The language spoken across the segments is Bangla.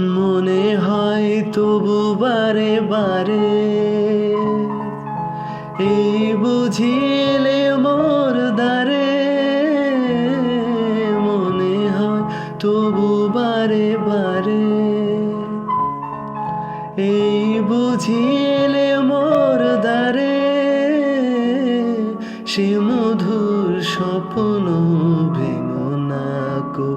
মনে হয় তবু বারে বারে। এই বুঝিলে মোর দ্বারে। মনে হয় তবু বারে বারে। এই বুঝিলে মোর দ্বারে। সে মধুর স্বপ্ন ভেঙো নাকো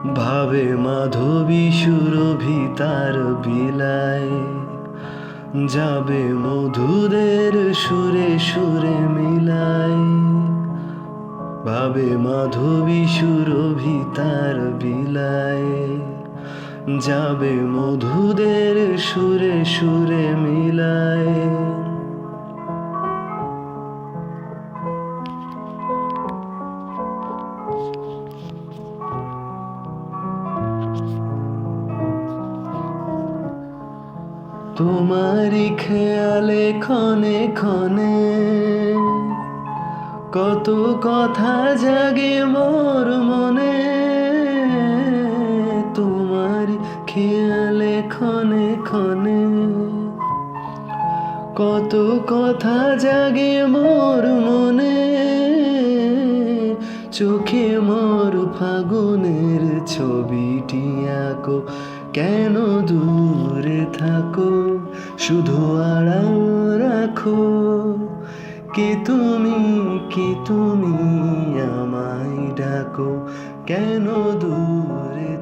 ভাবে মাধবী সুরভি তার বিলায় যাবে মধুদের সুরে সুরে মিলায় ভাবে মাধবী সুরভি তার বিলায় যাবে মধুদের সুরে সুরে মিলায় তোমারই খেয়ালে ক্ষণে ক্ষণে কত কথা জাগে মোর মনে। তোমারই খেয়ালে ক্ষণে ক্ষণে কত কথা জাগে মোর মনে। চোখে মোর ফাগুনের ছবিটি আঁকো। কেন দূরে থাকো? শুধু আড়াল রাখো। কে তুমি? কে তুমি আমায় ডাকো? কেন দূরে